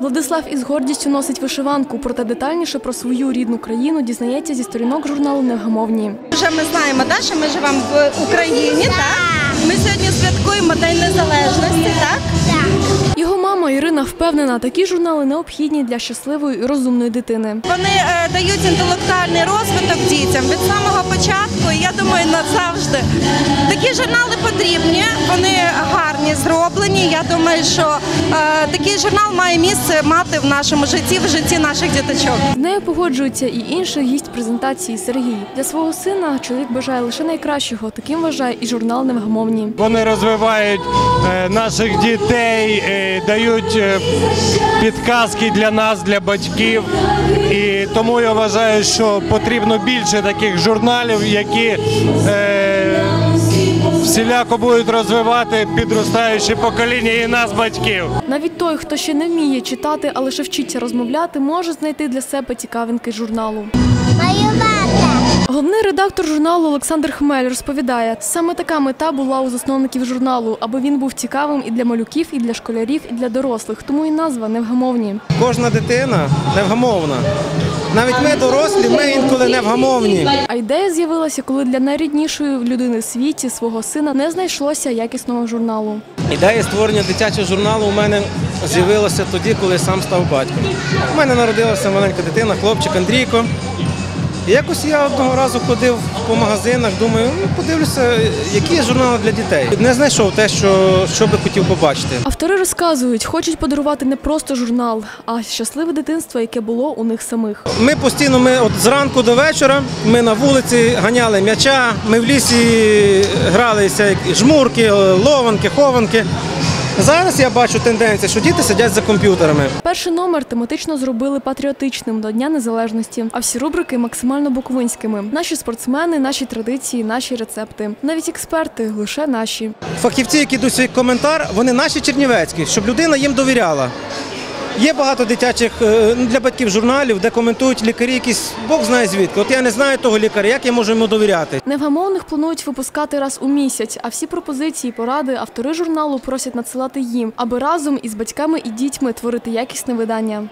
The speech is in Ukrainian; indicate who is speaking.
Speaker 1: Владислав із гордістю носить вишиванку, проте детальніше про свою рідну країну дізнається зі сторінок журналу Невгамовні.
Speaker 2: Вже ми знаємо, да, що ми живемо в Україні, так? Ми сьогодні святкуємо День Незалежності, так?
Speaker 1: Його мама Ірина впевнена, такі журнали необхідні для щасливої і розумної дитини.
Speaker 2: Вони е, дають інтелектуальний розвиток дітям від самого початку, і я думаю, назавжди. Такі журнали потрібні, вони гарні зроблені. Я думаю, що е, такий журнал має місце мати в нашому житті, в житті наших діточок.
Speaker 1: З нею погоджується і інший гість презентації Сергій. Для свого сина чоловік бажає лише найкращого. Таким вважає і журнал Невгамовні.
Speaker 3: Вони розвивають е, наших дітей, е, дають е, підказки для нас, для батьків. І тому я вважаю, що потрібно більше таких журналів, які всіляко будуть розвивати підростаюче покоління і нас, батьків.
Speaker 1: Навіть той, хто ще не вміє читати, а лише вчиться розмовляти, може знайти для себе цікавинки журналу. Головний редактор журналу Олександр Хмель розповідає, саме така мета була у засновників журналу, аби він був цікавим і для малюків, і для школярів, і для дорослих. Тому і назва невгамовні.
Speaker 4: Кожна дитина невгамовна. Навіть ми дорослі, ми інколи невгамовні.
Speaker 1: А ідея з'явилася, коли для найріднішої людини в світі свого сина не знайшлося якісного журналу.
Speaker 4: Ідея створення дитячого журналу у мене з'явилася тоді, коли сам став батьком. У мене народилася маленька дитина, хлопчик Андрійко. Якось я одного разу ходив по магазинах, думаю, ну подивлюся, які є журнали для дітей. Не знайшов те, що, що би хотів побачити.
Speaker 1: Автори розказують, хочуть подарувати не просто журнал, а щасливе дитинство, яке було у них самих.
Speaker 4: Ми постійно, ми от зранку до вечора, ми на вулиці ганяли м'яча, ми в лісі гралися як жмурки, лованки, хованки. Зараз я бачу тенденцію, що діти сидять за комп'ютерами.
Speaker 1: Перший номер тематично зробили патріотичним до Дня Незалежності, а всі рубрики максимально буковинськими. Наші спортсмени, наші традиції, наші рецепти. Навіть експерти лише наші.
Speaker 4: Фахівці, які йдуть свій коментар, вони наші чернівецькі, щоб людина їм довіряла. Є багато дитячих е, ну, для батьків журналів, де коментують лікарі якісь, Бог знає звідки. От я не знаю того лікаря, як я можу йому довіряти.
Speaker 1: Невгамовних планують випускати раз у місяць, а всі пропозиції, поради автори журналу просять надсилати їм, аби разом із батьками і дітьми творити якісне видання.